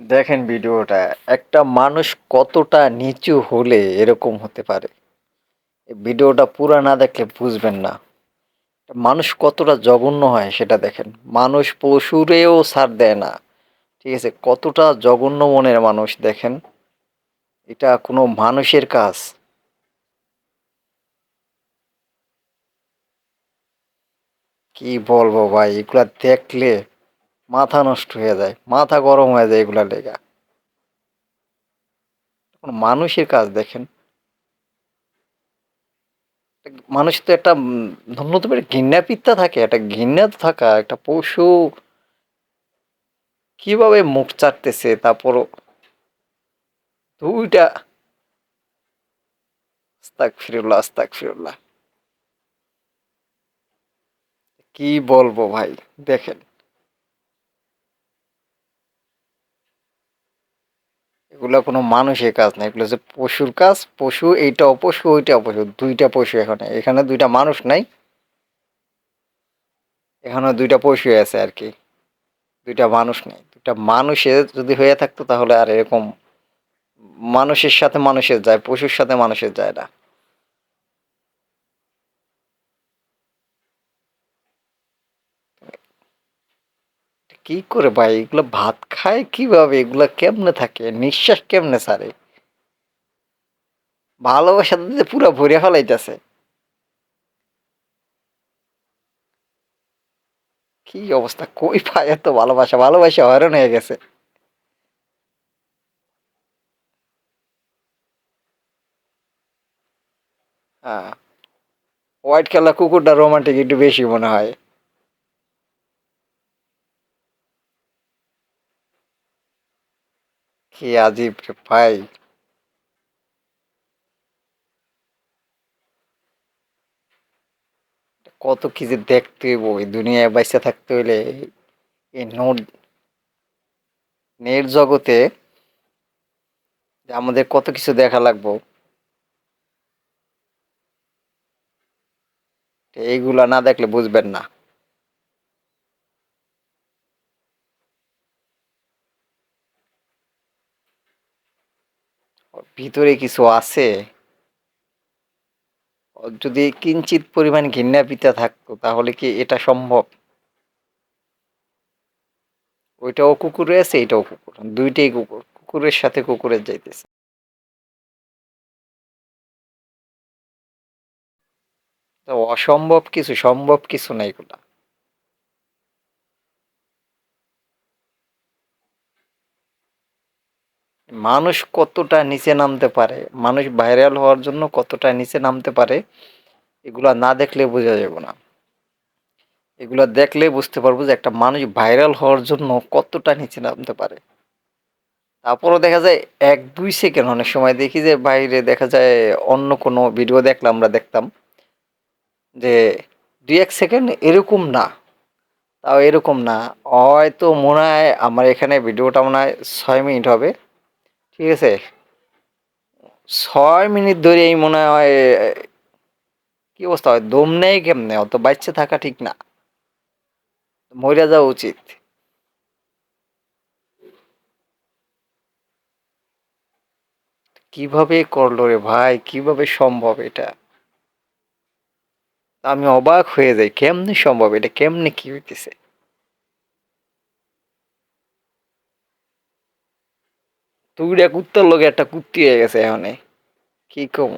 দেখেন ভিডিওটা, একটা মানুষ কতটা নিচু হলে এরকম হতে পারে? ভিডিওটা পুরা না দেখলে বুঝবেন না। মানুষ কতটা জঘন্য হয় সেটা দেখেন। মানুষ পশুরেও ছাড় দেয় না। ঠিক আছে, কতটা জঘন্য মনের মানুষ দেখেন। এটা কোনো মানুষের কাজ। কি বলব ভাই, এগুলা দেখলে মাথা নষ্ট হয়ে যায় মাথা গরম হয়ে যায় এগুলা লেগা। মানুষের কাজ দেখেন। মানুষ তো একটা উম, ন্যূনতম একটা ঘৃণা পিত্তা থাকে একটা ঘৃণা তো থাকা একটা পশু কীভাবে মুখ চাটতেছে তারপরও দুইটা আস্তাক ফিরুল্লাহ আস্তাক ফিরুল্লাহ কি বলব ভাই দেখেন। এগুলো কোনো মানুষের কাজ না, এগুলো হচ্ছে পশুর কাজ, পশু এইটা অপশু, ওইটা অপশু, দুইটা পশু এখানে এখানে দুইটা মানুষ নাই এখানে দুইটা পশু আছে আর কি, দুইটা মানুষ নেই, দুইটা মানুষের যদি হয়ে থাকতো তাহলে আর এরকম মানুষের সাথে মানুষের যায়, পশুর সাথে মানুষের যায় না। কি করে ভাই? এগুলো ভাত খায় কীভাবে? এগুলো কেমনে থাকে? নিঃশ্বাস কেমনে সারে? ভালোবাসা দিতে পুরো ভরে ফেলাইতেছে। কি অবস্থা? কই পায় এত ভালোবাসা? ভালোবাসা হয়রান হয়ে গেছে। হ্যাঁ হোয়াইট কালার কুকুরটা রোমান্টিক একটু বেশি মনে হয়। কি আজীব ভাই। কত কি যে দেখতে হইব, এই দুনিয়ায় বাইসা থাকতে হইলে এই নোট নেট জগতে আমাদের কত কিছু দেখা লাগবো। এইগুলা না দেখলে বুঝবেন না। ভিতরে কিছু আছে? যদি কিঞ্চিত পরিমাণ ঘৃণা পিতা থাকতো, তাহলে কি এটা সম্ভব? ওইটাও কুকুরে আছে এটাও কুকুর। দুইটাই কুকুর, কুকুরের সাথে কুকুরের যাইতেছে। অসম্ভব কিছু, সম্ভব কিছু নাই এগুলা। মানুষ কতটা নিচে নামতে পারে, মানুষ ভাইরাল হওয়ার জন্য কতটা নিচে নামতে পারে, এগুলা না দেখলে বোঝা যাবে না। এগুলা দেখলে বুঝতে পারব যে একটা মানুষ ভাইরাল হওয়ার জন্য কতটা নিচে নামতে পারে। তারপরও দেখা যায় এক, দুই সেকেন্ড অনেক সময় দেখি যে বাইরে দেখা যায় অন্য কোনো ভিডিও দেখলে আমরা দেখতাম যে দুই, এক সেকেন্ড এরকম না, তাও এরকম না। হয়তো মনে হয় আমার এখানে ভিডিওটা মনে হয় ছয় মিনিট হবে। ঠিক আছে? ছয় মিনিট ধরে এই মনে হয়, কি অবস্থা হয়? দম নেই কেমনে? অত বাচ্চা থাকা ঠিক না। মরে যাওয়া উচিত। কীভাবে করল রে ভাই? কীভাবে সম্ভব এটা? আমি অবাক হয়ে যাই। কেমনে সম্ভব? এটা কেমনে কি হইতেছে? তুইটা কুত্তার লগে একটা কুত্তি হয়ে গেছে এখানে কি কম?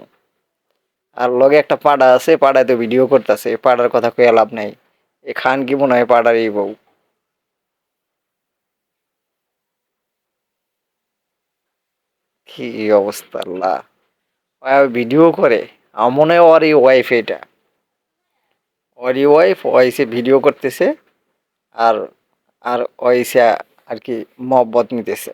আর লগে একটা পাড়া আছে পাড়ায় তো ভিডিও করতেছে পাড়ার কথা কয়ে লাভ নাই। এ খান কি মনে হয় পাড়ার এই বউ? কি অবস্থা আল্লাহ। ভিডিও করে, আমার মনে হয় ওর এই ওয়াইফ এটা। ওর এই ওয়াইফ ওয়াইসে ভিডিও করতেছে, আর আর ওয়াইসে আর কি মহব্বত নিতেছে।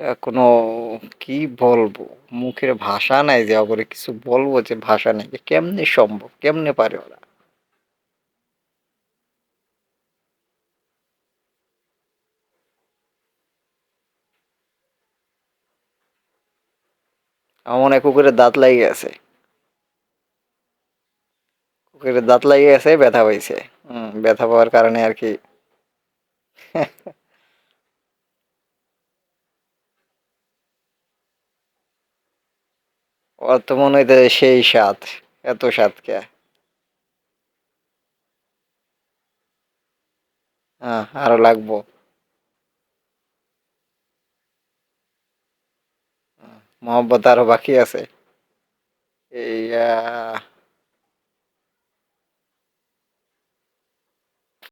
এটা কোনো, কি বলব? মুখের ভাষা নাই যে ওপরে কিছু বলব যে ভাষা নাই যে কেমনে সম্ভব? কেমনে পারে ওরা? আমার মনে হয় কুকুরের দাঁত লাগিয়ে আছে। কুকুরের দাঁত লাগিয়ে আছে, ব্যথা পাইছে। হুম, ব্যথা পাওয়ার কারণে আর কি। ওর তো মনে হইতে সেই স্বাদ, এত স্বাদ কে? হ্যাঁ আরও লাগবো। মহব্বত আরও বাকি আছে। এই